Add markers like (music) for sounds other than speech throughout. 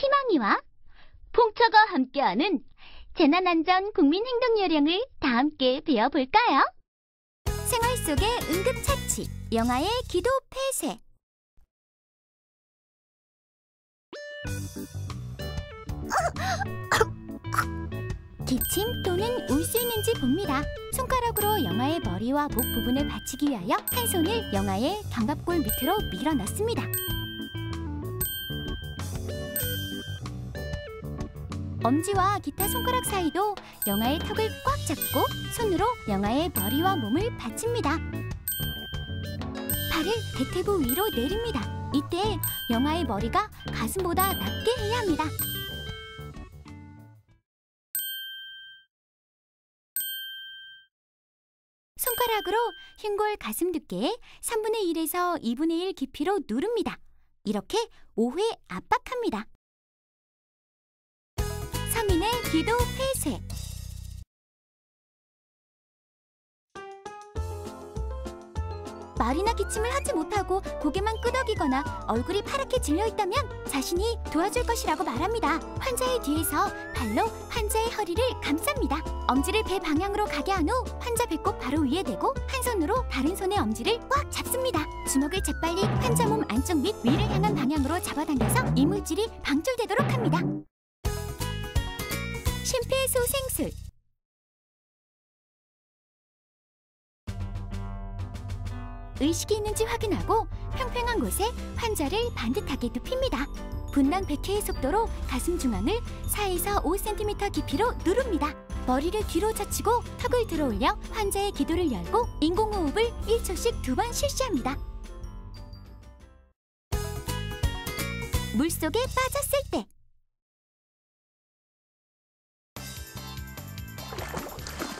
희망이와 풍차가 함께하는 재난안전 국민행동요령을 다 함께 배워볼까요? 생활 속의 응급처치, 영아의 기도 폐쇄. (laughs) 기침 또는 울 수 있는지 봅니다. 손가락으로 영아의 머리와 목 부분을 받치기 위하여 한 손을 영아의 견갑골 밑으로 밀어 넣습니다. 엄지와 기타 손가락 사이도 영아의 턱을 꽉 잡고 손으로 영아의 머리와 몸을 받칩니다. 발을 대퇴부 위로 내립니다. 이때 영아의 머리가 가슴보다 낮게 해야 합니다. 손가락으로 흰골 가슴 두께에 3분의 1에서 2분의 1 깊이로 누릅니다. 이렇게 5회 압박합니다. 기도 폐쇄 말이나 기침을 하지 못하고 고개만 끄덕이거나 얼굴이 파랗게 질려 있다면 자신이 도와줄 것이라고 말합니다. 환자의 뒤에서 발로 환자의 허리를 감쌉니다. 엄지를 배 방향으로 가게 한 후 환자 배꼽 바로 위에 대고 한 손으로 다른 손의 엄지를 꽉 잡습니다. 주먹을 재빨리 환자 몸 안쪽 및 위를 향한 방향으로 잡아당겨서 이물질이 방출되도록 합니다. 심폐소생술 의식이 있는지 확인하고 평평한 곳에 환자를 반듯하게 눕힙니다. 분당 100회의 속도로 가슴 중앙을 4에서 5cm 깊이로 누릅니다. 머리를 뒤로 젖히고 턱을 들어 올려 환자의 기도를 열고 인공호흡을 1초씩 두 번 실시합니다. 물속에 빠졌을 때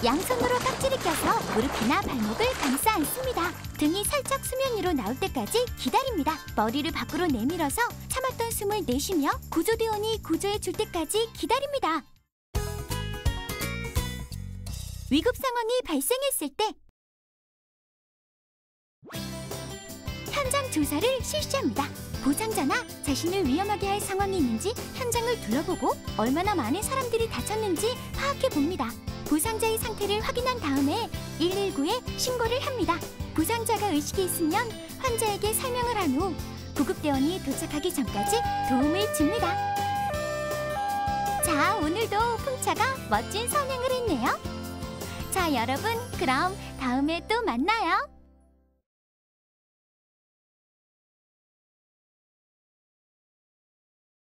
양손으로 깍지를 껴서 무릎이나 발목을 감싸 안습니다. 등이 살짝 수면 위로 나올 때까지 기다립니다. 머리를 밖으로 내밀어서 참았던 숨을 내쉬며 구조대원이 구조해 줄 때까지 기다립니다. 위급 상황이 발생했을 때 현장 조사를 실시합니다. 보상자나 자신을 위험하게 할 상황이 있는지 현장을 둘러보고 얼마나 많은 사람들이 다쳤는지 파악해 봅니다. 부상자의 상태를 확인한 다음에 119에 신고를 합니다. 부상자가 의식이 있으면 환자에게 설명을 한 후 구급대원이 도착하기 전까지 도움을 줍니다. 자, 오늘도 풍차가 멋진 선행을 했네요. 자, 여러분, 그럼 다음에 또 만나요.